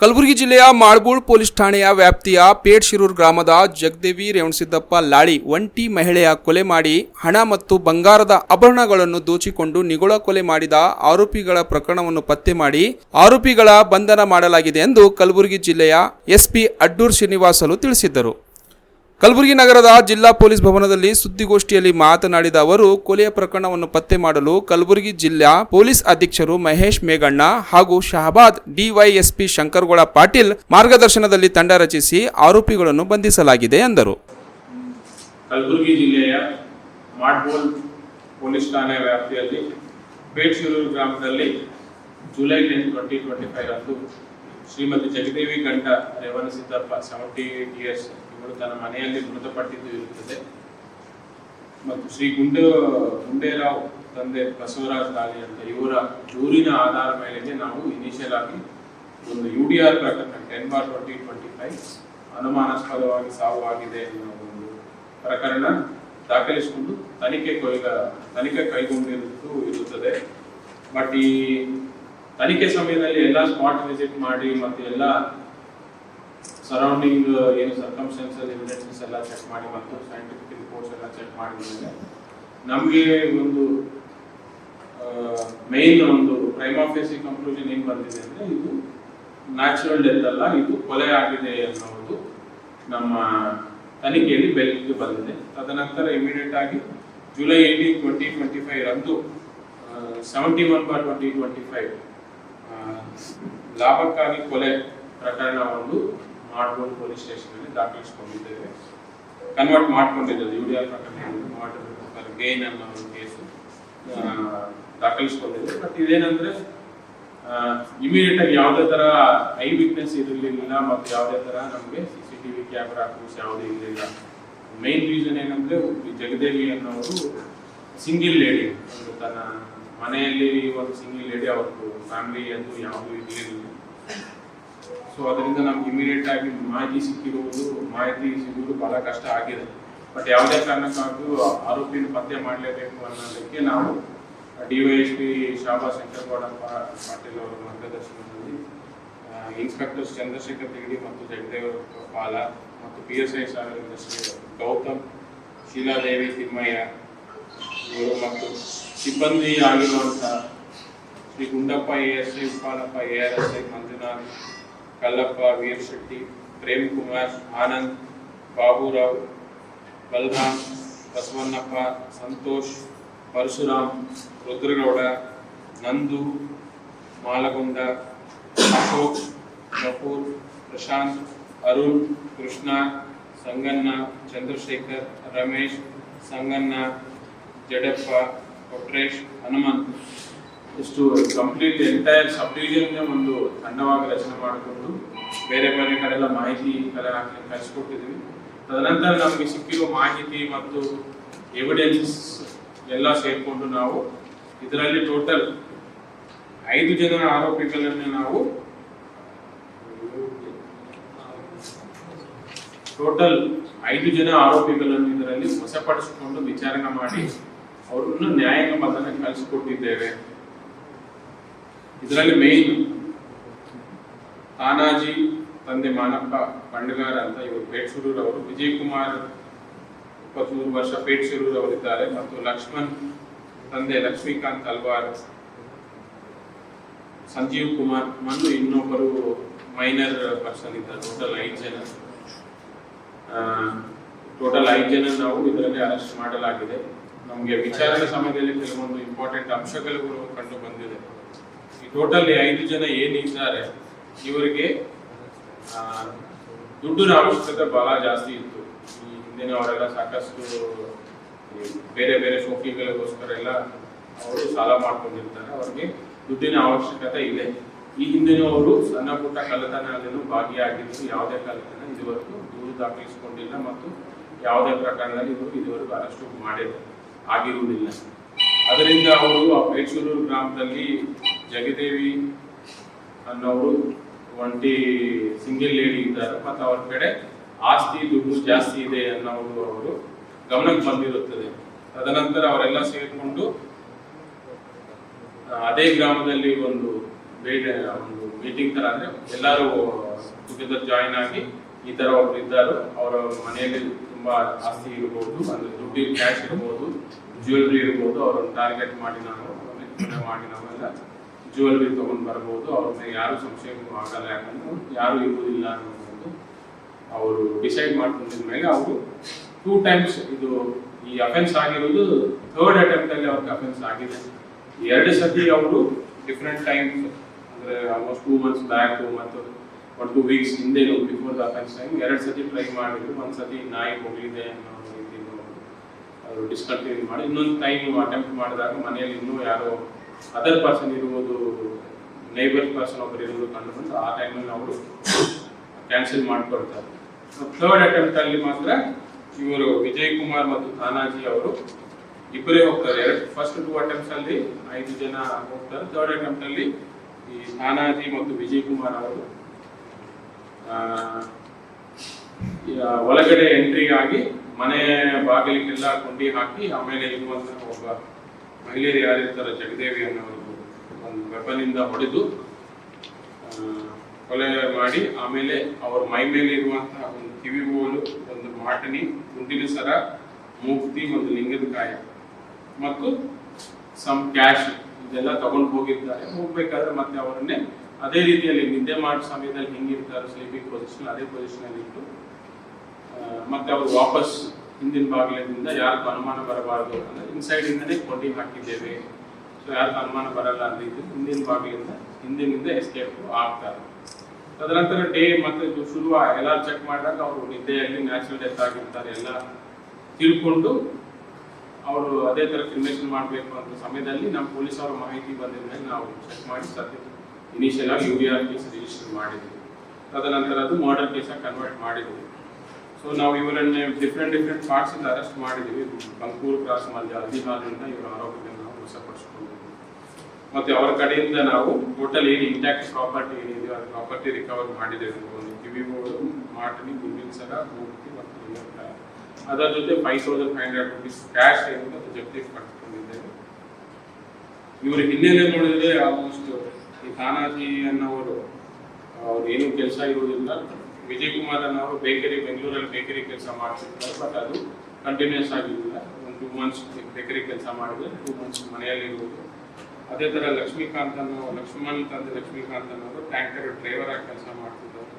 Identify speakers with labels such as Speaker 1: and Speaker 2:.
Speaker 1: ಕಲಬುರಗಿ ಜಿಲ್ಲೆಯ ಮಾಳ್ಬೂಳ್ ಪೊಲೀಸ್ ಠಾಣೆಯ ವ್ಯಾಪ್ತಿಯ ಪೇಟ್ ಶಿರೂರ್ ಗ್ರಾಮದ ಜಗದೇವಿ ರೇವಣಸಿದ್ದಪ್ಪ ಲಾಳಿ ಒಂಟಿ ಮಹಿಳೆಯ ಕೊಲೆ ಮಾಡಿ ಹಣ ಮತ್ತು ಬಂಗಾರದ ಆಭರಣಗಳನ್ನು ದೋಚಿಕೊಂಡು ನಿಗುಳ ಕೊಲೆ ಮಾಡಿದ ಆರೋಪಿಗಳ ಪ್ರಕರಣವನ್ನು ಪತ್ತೆ ಮಾಡಿ ಆರೋಪಿಗಳ ಬಂಧನ ಮಾಡಲಾಗಿದೆ ಎಂದು ಕಲಬುರಗಿ ಜಿಲ್ಲೆಯ ಎಸ್ಪಿ ಅಡ್ಡೂರ್ ಶ್ರೀನಿವಾಸಲು ತಿಳಿಸಿದ್ದರು. ಕಲಬುರಗಿ ನಗರದ ಜಿಲ್ಲಾ ಪೊಲೀಸ್ ಭವನದಲ್ಲಿ ಸುದ್ದಿಗೋಷ್ಠಿಯಲ್ಲಿ ಮಾತನಾಡಿದ ಅವರು, ಕೊಲೆಯ ಪ್ರಕರಣವನ್ನು ಪತ್ತೆ ಮಾಡಲು ಕಲಬುರಗಿ ಜಿಲ್ಲಾ ಪೊಲೀಸ್ ಅಧೀಕ್ಷರು ಮಹೇಶ್ ಮೇಗಣ್ಣ ಹಾಗೂ ಶಹಬಾದ್ ಡಿವೈಎಸ್ಪಿ ಶಂಕರಗೌಡ ಪಾಟೀಲ್ ಮಾರ್ಗದರ್ಶನದಲ್ಲಿ ತಂಡ ರಚಿಸಿ ಆರೋಪಿಗಳನ್ನು ಬಂಧಿಸಲಾಗಿದೆ ಎಂದರು.
Speaker 2: ಕಲಬುರಗಿ ಜಿಲ್ಲೆಯ ಮಾಡ್ಬೋಲ್ ಪೊಲೀಸ್ ಠಾಣೆ ವ್ಯಾಪ್ತಿಯಲ್ಲಿ ಗ್ರಾಮದಲ್ಲಿ July Shrimati Jagadevi Ganta Revana Siddappa seventy eight years ಇವರು ತನ್ನ ಮನೆಯಲ್ಲಿ ಮೃತಪಟ್ಟಿದ್ದು ಇರುತ್ತದೆ. ಮತ್ತು ಶ್ರೀ ಗುಂಡು, ಗುಂಡೇರಾವ್ ತಂದೆ ಬಸವರಾಜ್ ದಾಲಿ ಅಂತ ಇವರ ದೂರಿನ ಆಧಾರ ಮೇಲೆ ನಾವು ಇನಿಷಿಯಲ್ ಆಗಿ ಒಂದು ಯು ಡಿ ಆರ್ ಪ್ರಕರಣ ten bar twenty twenty five ಅನುಮಾನಾಸ್ಪದವಾಗಿ ಸಾವು ಆಗಿದೆ ಅನ್ನೋ ಒಂದು ಪ್ರಕರಣ ದಾಖಲಿಸಿಕೊಂಡು ತನಿಖೆ ಕೈಗ ತನಿಖೆ ಕೈಗೊಂಡಿರುವುದು ಇರುತ್ತದೆ. ಬಟ್ ಈ ತನಿಖೆ ಸಮಯದಲ್ಲಿ ಎಲ್ಲ ಸ್ಪಾಟ್ ವಿಸಿಟ್ ಮಾಡಿ ಮತ್ತೆ ಎಲ್ಲ ಸರೌಂಡಿಂಗ್ ಏನು ಸರ್ಕಮ್ಸ್ಟೆನ್ಸಸ್ ಎವಿಡೆನ್ಸಸ್ ಎಲ್ಲ ಚೆಕ್ ಮಾಡಿ ಮತ್ತು ಸೈಂಟಿಫಿಕ್ ರಿಪೋರ್ಟ್ಸ್ ಎಲ್ಲ ಚೆಕ್ ಮಾಡಿದ್ಮೇಲೆ ನಮಗೆ ಒಂದು ಮೇನ್ ಒಂದು ಪ್ರೈಮ್ ಆಫೀಸಿ ಕನ್ಕ್ಲೂಷನ್ ಏನು ಬಂದಿದೆ ಅಂದರೆ ಇದು ನ್ಯಾಚುರಲ್ ಡೆತ್ ಅಲ್ಲ, ಇದು ಕೊಲೆ ಆಗಿದೆ ಅನ್ನೋದು ನಮ್ಮ ತನಿಖೆಯಲ್ಲಿ ಬೆಳಕಿಗೆ ಬಂದಿದೆ. ತದನಂತರ ಇಮಿಡಿಯೇಟ್ ಆಗಿ July eighteen twenty twenty five ರಂದು seventy one bar twenty twenty five ಲಾಭಕ್ಕಾಗಿ ಕೊಲೆ ಪ್ರಕರಣ ಒಂದು ಮಾಡ್ಬೋದು ಪೊಲೀಸ್ ಸ್ಟೇಷನಲ್ಲಿ ದಾಖಲಿಸಿಕೊಂಡಿದ್ದೇವೆ. ಕನ್ವರ್ಟ್ ಮಾಡ್ಕೊಂಡಿದ್ದೇವೆ ಯು ಡಿ ಆರ್ ಪ್ರಕರಣ ಗೇನ್ ಅನ್ನೋ ಒಂದು ಕೇಸು ಬಟ್ ಇದೇನಂದ್ರೆ ಇಮಿಡಿಯೇಟ್ ಆಗಿ ಯಾವುದೇ ತರ ಐ ವಿಟ್ನೆಸ್ ಇರಲಿಲ್ಲ ಮತ್ತು ಯಾವುದೇ ತರ ನಮಗೆ C C T V camera ಕೂಸ್ ಯಾವುದೇ ಇರಲಿಲ್ಲ. ಮೇನ್ ರೀಸನ್ ಏನಂದ್ರೆ ಜಗದೇವಿ ಅನ್ನೋರು ಸಿಂಗಿಲ್ ಲೇಡಿ ತನ್ನ ಮನೆಯಲ್ಲಿ ಒಂದು ಸಿಂಗಲ್ ಲೇಡಿ ಅವ್ರದ್ದು ಫ್ಯಾಮಿಲಿ ಅದು ಯಾವುದು ಇರಲಿಲ್ಲ. ಸೊ ಅದರಿಂದ ನಮ್ಗೆ ಇಮಿಡಿಯೇಟ್ ಆಗಿ ಮಾಹಿತಿ ಸಿಕ್ಕಿರುವುದು ಮಾಹಿತಿ ಸಿಗುವುದು ಬಹಳ ಕಷ್ಟ ಆಗಿದೆ. ಬಟ್ ಯಾವುದೇ ಕಾರಣಕ್ಕಾಗೂ ಆರೋಪಿನ ಪತ್ತೆ ಮಾಡಲೇಬೇಕು ಅನ್ನೋದಕ್ಕೆ ನಾವು ಡಿವೈಎಸ್ಪಿ ಶಾಬಾ ಶಂಕರಗೌಡ ಪಾ- ಪಾಟೀಲ್ ಅವರ ಮಾರ್ಗದರ್ಶನದಲ್ಲಿ ಇನ್ಸ್ಪೆಕ್ಟರ್ ಚಂದ್ರಶೇಖರ್ ತಿಗಡಿ ಮತ್ತು ಜಗದೇವ್ ಪಾಲ ಮತ್ತು P S I Shri Gautam, Sheeladevi Timmayya, ಇವರು ಮತ್ತು సిబ్బంది ఆగినారు sir Shri Gundappa ASI Uppalappa ARSI Manjunath Kallappa Veerashetti Prem Kumar Anand Baburao Balram Basavannappa Santosh Parashuram Rudragowda Nandu Malagonda Ashok Kapoor Prashanth Arun Krishna Sanganna Chandrasekhar Ramesh Sanganna జడప్ప Kotresh Hanumanth ಇಷ್ಟು ಕಂಪ್ಲೀಟ್ ಎಂಟೈರ್ ಸಬ್ ಡಿವಿಷನ್ಗೆ ಒಂದು ತಂಡವಾಗಿ ರಚನೆ ಮಾಡಿಕೊಂಡು ಬೇರೆ ಬೇರೆ ಕಡೆಲ್ಲ ಮಾಹಿತಿ ಕಲೆ ಹಾಕಿ ಕಳಿಸ್ಕೊಟ್ಟಿದ್ವಿ ತದನಂತರ ನಮಗೆ ಸಿಕ್ಕಿರೋ ಮಾಹಿತಿ ಮತ್ತು ಎವಿಡೆನ್ಸಸ್ ಎಲ್ಲ ಸೇರಿಕೊಂಡು ನಾವು ಇದರಲ್ಲಿ ಟೋಟಲ್ ಐದು ಜನ ಆರೋಪಿಗಳನ್ನು ನಾವು ಟೋಟಲ್ ಐದು ಜನ ಆರೋಪಿಗಳನ್ನು ಇದರಲ್ಲಿ ವಶಪಡಿಸಿಕೊಂಡು ವಿಚಾರಣೆ ಮಾಡಿ ಅವರನ್ನು ನ್ಯಾಯಾಂಗ ಬಂಧನ ಕಳಿಸ್ಕೊಟ್ಟಿದ್ದೇವೆ. ಇದರಲ್ಲಿ ಮೇನ್ ತಾನಾಜಿ ತಂದೆ ಮಾನಪ್ಪ ಬಂಡಗಾರ ಅಂತ ಇವರು ಪೇಟ್ಸೂರವರು ಅವರು ವಿಜಯ್ ಕುಮಾರ್ ಇಪ್ಪತ್ಮೂರು ವರ್ಷ ಪೇಟ್ಸೂರೂರ್ ಅವರಿದ್ದಾರೆ ಮತ್ತು ಲಕ್ಷ್ಮಣ್ ತಂದೆ ಲಕ್ಷ್ಮೀಕಾಂತ್ ಅಲ್ವಾರ್ ಸಂಜೀವ್ ಕುಮಾರ್ ಮತ್ತು ಇನ್ನೊಬ್ಬರು ಮೈನರ್ ಪರ್ಸನ್ ಇದ್ದಾರೆ ಟೋಟಲ್ ಐದು ಜನ. ಟೋಟಲ್ ಐದು ಜನ ನಾವು ಇದರಲ್ಲಿ ಅರೆಸ್ಟ್ ಮಾಡಲಾಗಿದೆ. ನಮಗೆ ವಿಚಾರಣೆ ಸಮಯದಲ್ಲಿ ಕೆಲವೊಂದು ಇಂಪಾರ್ಟೆಂಟ್ ಅಂಶಗಳು ಕಂಡು ಬಂದಿದೆ. ಈ ಟೋಟಲ್ ಐದು ಜನ ಏನಿದ್ದಾರೆ, ಇವರಿಗೆ ದುಡ್ಡಿನ ಅವಶ್ಯಕತೆ ಬಹಳ ಜಾಸ್ತಿ ಇತ್ತು. ಈ ಹಿಂದಿನ ಅವರೆಲ್ಲ ಸಾಕಷ್ಟು ಬೇರೆ ಬೇರೆ ಶೋಕಿಗಳಿಗೋಸ್ಕರ ಎಲ್ಲ ಅವರು ಸಾಲ ಮಾಡ್ಕೊಂಡಿರ್ತಾರೆ. ಅವ್ರಿಗೆ ದುಡ್ಡಿನ ಅವಶ್ಯಕತೆ ಇದೆ. ಈ ಹಿಂದಿನವರು ಸಣ್ಣ ಪುಟ್ಟ ಕಳ್ಳತನದಲ್ಲೂ ಭಾಗಿಯಾಗಿದ್ದು ಯಾವುದೇ ಕಳ್ಳತನ ಇದುವರೆಗೂ ದೂರು ದಾಖಲಿಸಿಕೊಂಡಿಲ್ಲ ಮತ್ತು ಯಾವುದೇ ಪ್ರಕರಣದಲ್ಲಿ ಇವರು ಇದುವರೆಗೂ ಅರೆಸ್ಟ್ ಮಾಡಿಲ್ಲ. ಆಗಿರುವುದಿಲ್ಲ. ಅದರಿಂದ ಅವರು ಆ ಪೇಚೂರು ಗ್ರಾಮದಲ್ಲಿ ಜಗದೇವಿ ಅನ್ನೋರು ಒಂಟಿ ಸಿಂಗಲ್ ಲೇಡಿ ಇದ್ದಾರೆ. ಮತ್ತು ಅವ್ರ ಕಡೆ ಆಸ್ತಿ ದುಡ್ಡು ಜಾಸ್ತಿ ಇದೆ ಅನ್ನೋದು ಅವರು ಗಮನಕ್ಕೆ ಬಂದಿರುತ್ತದೆ. ತದನಂತರ ಅವರೆಲ್ಲ ಸೇರಿಕೊಂಡು ಅದೇ ಗ್ರಾಮದಲ್ಲಿ ಒಂದು ಬೇಡ, ಒಂದು ಮೀಟಿಂಗ್ ಥರ ಅಂದರೆ ಎಲ್ಲರೂ ಟುಗೆದರ್ ಜಾಯಿನ್ ಆಗಿ ಈ ಥರ ಒಬ್ರು ಇದ್ದಾರೆ. ಅವರ ಮನೆಯಲ್ಲಿ ತುಂಬಾ ಆಸ್ತಿ ಇರ್ಬೋದು, ಅಂದರೆ ದುಡ್ಡು ಕ್ಯಾಶ್ ಇರ್ಬೋದು. ಜ್ಯುವೆಲ್ರಿ ಇರ್ಬೋದು, ಅವ್ರನ್ನ ಟಾರ್ಗೆಟ್ ಮಾಡಿ ನಾವು ಅವ್ರನ್ನ ಮಾಡಿ ನಾವೆಲ್ಲ ಜ್ಯುವೆಲ್ರಿ ತೊಗೊಂಡು ಬರ್ಬೋದು. ಅವ್ರ ಮೇಲೆ ಯಾರು ಸಂಶಯ ಆಗಲ್ಲ, ಯಾಕಂದ್ರೆ ಯಾರು ಇರುವುದಿಲ್ಲ ಅನ್ನೋದು ಅವರು ಡಿಸೈಡ್ ಮಾಡ್ಕೊಂಡಿದ ಮೇಲೆ ಅವರು ಟೂ ಟೈಮ್ಸ್ ಇದು ಈ ಅಫೆನ್ಸ್ ಆಗಿರೋದು ಥರ್ಡ್ ಅಟೆಂಪ್ಟ್ ಅಲ್ಲಿ ಅವ್ರಿಗೆ ಅಫೆನ್ಸ್ ಆಗಿದೆ. ಎರಡು ಸತಿ ಅವರು ಡಿಫ್ರೆಂಟ್ ಟೈಮ್ಸ್ ಅಂದ್ರೆ ಆಲ್ಮೋಸ್ಟ್ ಟೂ ಮಂತ್ಸ್ ಬ್ಯಾಕ್ ಮತ್ತು ಒನ್ ಟೂ ವೀಕ್ಸ್ ಹಿಂದೆ ಬಿಫೋರ್ ದ ಅಫೆನ್ಸ್ ಟೈಮ್ ಎರಡು ಸತಿ ಟ್ರೈ ಮಾಡಿದ್ರು ಒಂದು ಸತಿ ನಾಯಿ ಹೋಗಿದೆ ಅನ್ನೋ ಅವರು ಡಿಸ್ಕಂಟಿನ್ಯೂ ಮಾಡಿ, ಇನ್ನೊಂದು ಟೈಮ್ ಅಟೆಂಪ್ಟ್ ಮಾಡಿದಾಗ ಮನೆಯಲ್ಲಿ ಇನ್ನೂ ಯಾರೋ ಅದರ್ ಪರ್ಸನ್ ಇರುವುದು ನೈಬರ್ ಪರ್ಸನ್ ಒಬ್ಬರು ಇರುವುದು ಕಂಡು ಬಂದು ಆ ಟೈಮಲ್ಲಿ ಅವರು ಕ್ಯಾನ್ಸಲ್ ಮಾಡಿಕೊಡ್ತಾರೆ ಥರ್ಡ್ ಅಟೆಂಪ್ಟ್ ಅಲ್ಲಿ ಮಾತ್ರ ಇವರು ವಿಜಯ್ ಕುಮಾರ್ ಮತ್ತು ತಾನಾಜಿ ಅವರು ಇಬ್ಬರೇ ಹೋಗ್ತಾರೆ. ಎರಡು ಫಸ್ಟ್ ಟೂ ಅಟೆಂಪ್ಟ್ಸ್ ಅಲ್ಲಿ ಐದು ಜನ ಹೋಗ್ತಾರೆ. ಥರ್ಡ್ ಅಟೆಂಪ್ಟ್ ಅಲ್ಲಿ ಈ ತಾನಾಜಿ ಮತ್ತು ವಿಜಯ್ ಕುಮಾರ್ ಅವರು ಒಳಗಡೆ ಎಂಟ್ರಿ ಆಗಿ ಮನೆ ಬಾಗಿಲಿಗೆಲ್ಲ ಕೊಂಡಿ ಹಾಕಿ ಆಮೇಲೆ ಇರುವಂತಹ ಒಬ್ಬ ಮಹಿಳೆಯರು ಯಾರಿರ್ತಾರೆ, ಜಗದೇವಿ ಅನ್ನೋರು ಒಂದು ವೆಪನ್ ಇಂದ ಹೊಡೆದು ಕೊಲೆ ಮಾಡಿ, ಆಮೇಲೆ ಅವ್ರ ಮೈ ಮೇಲೆ ಇರುವಂತಹ ಒಂದು ಕಿವಿಗೋಲು ಒಂದು ಮಾಟನಿ, ಗುಂಡಿನ ಸರ ಮೂಕ್ತಿ ಒಂದು ಲಿಂಗದ ಕಾಯ, ಮತ್ತು ಸಮ್ ಕ್ಯಾಶ್ ಇದೆಲ್ಲ ತಗೊಂಡು ಹೋಗಿರ್ತಾರೆ. ಹೋಗ್ಬೇಕಾದ್ರೆ ಮತ್ತೆ ಅವರನ್ನೇ ಅದೇ ರೀತಿಯಲ್ಲಿ ನಿದ್ದೆ ಮಾಡೋ ಸಮಯದಲ್ಲಿ ಹೆಂಗಿರ್ತಾರೆ ಸ್ಲೀಪಿಂಗ್ ಪೊಸಿಷನ್ ಅದೇ ಪೊಸಿಷನ್ ಅಲ್ಲಿ ಇಟ್ಟು ಮತ್ತೆ ಅವರು ವಾಪಸ್ ಹಿಂದಿನ ಬಾಗಿಲಿನಿಂದ ಯಾರಿಗೂ ಅನುಮಾನ ಬರಬಾರದು ಅಂದ್ರೆ ಇನ್ಸೈಡ್ ಇಂದನೇ ಕೊಂಡಿ ಹಾಕಿದ್ದೇವೆ. ಸೊ ಯಾರಿಗೂ ಅನುಮಾನ ಬರಲ್ಲ ಅಂತ ಇದ್ದು ಹಿಂದಿನ ಬಾಗಿಲಿಂದ, ಹಿಂದಿನಿಂದ ಎಸ್ಕೇಪ್ ಆಗ್ತಾರೆ ತದನಂತರ ಡೇ ಮತ್ತೆ ಶುರುವ ಶುರು ಎಲ್ಲ ಚೆಕ್ ಮಾಡಿದಾಗ ಅವರು ನಿದ್ದೆಯಲ್ಲಿ ನ್ಯಾಚುರಲ್ ಡೆತ್ ಆಗಿರ್ತಾರೆ ಎಲ್ಲ ತಿಳ್ಕೊಂಡು ಅವರು ಅದೇ ತರ ಕ್ರಿಮಿನೇಷನ್ ಮಾಡಬೇಕು ಅಂತ ಸಮಯದಲ್ಲಿ ನಮ್ಮ ಪೊಲೀಸ್ ಅವರ ಮಾಹಿತಿ ಬಂದಿದ ಮೇಲೆ ನಾವು ಚೆಕ್ ಮಾಡಿ ಸದ್ಯ ಇನಿಷಿಯಲ್ ಆಗಿ ಯು ಆರ್ ಕೇಸ್ ರಿಜಿಸ್ಟರ್ ಮಾಡಿದ್ವಿ. ತದನಂತರ ಅದು ಮರ್ಡರ್ ಕೇಸಾಗಿ ಕನ್ವರ್ಟ್ ಮಾಡಿದ್ವಿ. ಸೊ ನಾವು ಇವರನ್ನ ಡಿಫ್ರೆಂಟ್ ಡಿಫ್ರೆಂಟ್ ಪಾರ್ಟ್ಸ್ ಇಂದ ಅರೆಸ್ಟ್ ಮಾಡಿದೀವಿ. ಬಂಕೂರು ಕ್ರಾಸ್ ಮಾಡಿ ಹದಿನಾರರಿಂದ ಇವರ ಆರೋಪಗಳನ್ನು ನಾವು ವಶಪಡಿಸಿಕೊಂಡಿದ್ವಿ ಮತ್ತೆ ಅವರ ಕಡೆಯಿಂದ ನಾವು ಟೋಟಲ್ ಏನು ಇಂಟ್ಯಾಕ್ಟ್ ಪ್ರಾಪರ್ಟಿ ಏನಿದೆ ಅದು ಪ್ರಾಪರ್ಟಿ ರಿಕವರ್ ಮಾಡಿದ್ದೇವೆ ಒಂದು ಕಿವಿಗೋಡು ಮಾಟನಿ ಗುಂಡಿನ ಸರ ಮೂರ್ತಿ ಮತ್ತು. ಅದರ ಜೊತೆ five thousand five hundred rupees cash ಏನಿದೆ ಅದು ಜಪ್ತಿ ಪಡೆದುಕೊಂಡಿದ್ದೇವೆ ಇವರು ಹಿನ್ನೆಲೆ ನೋಡಿದ್ರೆ ಆಲ್ಮೋಸ್ಟ್ ಈ ತಾನಾಜಿ ಅನ್ನೋರು, ಅವ್ರು ಏನು ಕೆಲಸ ಇರುವುದಿಲ್ಲ ವಿಜಯ್ ಕುಮಾರ್ ಅನ್ನೋರು ಬೇಕರಿ, ಬೆಂಗಳೂರಲ್ಲಿ ಬೇಕರಿ ಕೆಲಸ ಮಾಡ್ತಿದ್ರು ಬಟ್ ಅದು ಕಂಟಿನ್ಯೂಸ್ ಆಗಿರಲಿಲ್ಲ ಒಂದು ಟೂ ಮಂತ್ಸ್ ಬೇಕರಿ ಕೆಲಸ ಮಾಡಿದ್ರೆ ಟೂ ಮಂತ್ಸ್ ಮನೆಯಲ್ಲಿ ಇರುವುದು ಅದೇ ಥರ ಲಕ್ಷ್ಮೀಕಾಂತ್ ಅನ್ನೋ ಲಕ್ಷ್ಮಣ್ ತಂದೆ ಲಕ್ಷ್ಮೀಕಾಂತ್ ಅನ್ನೋರು ಟ್ಯಾಂಕರ್ ಡ್ರೈವರ್ ಆಗಿ ಕೆಲಸ ಮಾಡ್ತಿದ್ದಾರೆ.